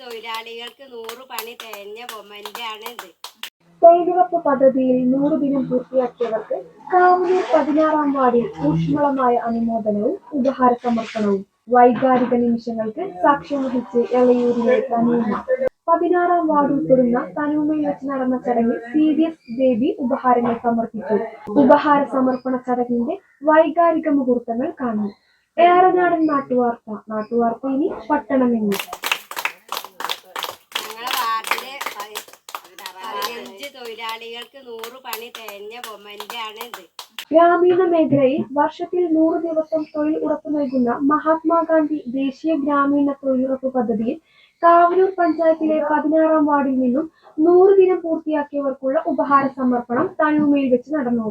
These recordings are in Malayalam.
തൊഴിലാളികൾക്ക് നൂറ് പണി തേഞ്ഞ മൊമെന്റാണ് ഇത്. തൊഴിലുറപ്പ് പദ്ധതിയിൽ നൂറ് ദിനം പൂർത്തിയാക്കിയവർക്ക് കാവലി പതിനാറാം വാർഡിൽ ഊഷ്മളമായ അനുമോദനവും ഉപഹാര സമർപ്പണവും. വൈകാരിക നിമിഷങ്ങൾക്ക് സാക്ഷ്യം വഹിച്ച് എളയൂരിലെ തനൂമ. പതിനാറാം വാർഡ് ഉൾപ്പെടുന്ന തനൂമയിൽ വെച്ച് നടന്ന ചടങ്ങിൽ സി ഡി എസ് ദേവി ഉപഹാരങ്ങൾ സമർപ്പിച്ചു. ഉപഹാര സമർപ്പണ ചടങ്ങിന്റെ വൈകാരിക മുഹൂർത്തങ്ങൾ കാണും. ഏറനാടൻ നാട്ടുവാർത്ത. നാട്ടുവാർത്ത ഇനി പട്ടണമെന്ന് പതിനഞ്ച് തൊഴിലാളികൾക്ക് നൂറ് പണി തേഞ്ഞ മൊമെന്റാണ് ഇത് ഗ്രാമീണ മേഖലയിൽ വർഷത്തിൽ നൂറ് ദിവസം തൊഴിൽ ഉറപ്പ് നൽകുന്ന മഹാത്മാഗാന്ധി ദേശീയ ഗ്രാമീണ തൊഴിലുറപ്പ് പദ്ധതിയിൽ താവനൂർ പഞ്ചായത്തിലെ പതിനാറാം വാർഡിൽ നിന്നും നൂറ് ദിനം പൂർത്തിയാക്കിയവർക്കുള്ള ഉപഹാര സമർപ്പണം തഴൂമയിൽ വെച്ച് നടന്നു.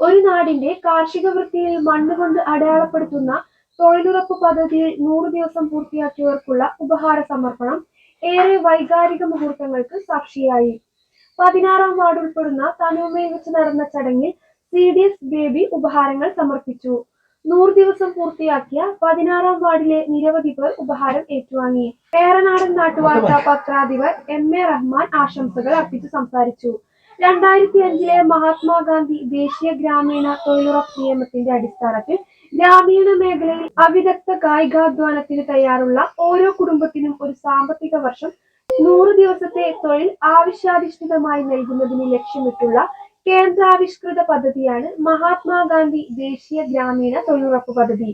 ഒരു നാടിന്റെ കാർഷിക വൃത്തിയിൽ മണ്ണുകൊണ്ട് അടയാളപ്പെടുത്തുന്ന തൊഴിലുറപ്പ് പദ്ധതിയിൽ നൂറ് ദിവസം പൂർത്തിയാക്കിയവർക്കുള്ള ഉപഹാര സമർപ്പണം ഏറെ വൈകാരിക മുഹൂർത്തങ്ങൾക്ക് സാക്ഷിയായി. പതിനാറാം വാർഡ് ഉൾപ്പെടുന്ന തനൂമയിൽ വെച്ച് നടന്ന ചടങ്ങിൽ സി ഡി എസ് ബേബി ഉപഹാരങ്ങൾ സമർപ്പിച്ചു. നൂറ് ദിവസം പൂർത്തിയാക്കിയ പതിനാറാം വാർഡിലെ നിരവധി പേർ ഉപഹാരം ഏറ്റുവാങ്ങി. ഏറനാടൻ നാട്ടുവാർത്ത പത്രാധിപർ എം എ റഹ്മാൻ ആശംസകൾ അർപ്പിച്ച് സംസാരിച്ചു. രണ്ടായിരത്തി അഞ്ചിലെ മഹാത്മാഗാന്ധി ദേശീയ ഗ്രാമീണ തൊഴിലുറപ്പ് നിയമത്തിന്റെ അടിസ്ഥാനത്തിൽ ഗ്രാമീണ മേഖലയിൽ അവിദഗ്ധ കായികാധ്വാനത്തിന് തയ്യാറുള്ള ഓരോ കുടുംബത്തിനും ഒരു സാമ്പത്തിക വർഷം നൂറ് ദിവസത്തെ തൊഴിൽ ആവശ്യാധിഷ്ഠിതമായി നൽകുന്നതിന് ലക്ഷ്യമിട്ടുള്ള കേന്ദ്രാവിഷ്കൃത പദ്ധതിയാണ് മഹാത്മാഗാന്ധി ദേശീയ ഗ്രാമീണ തൊഴിലുറപ്പ് പദ്ധതി.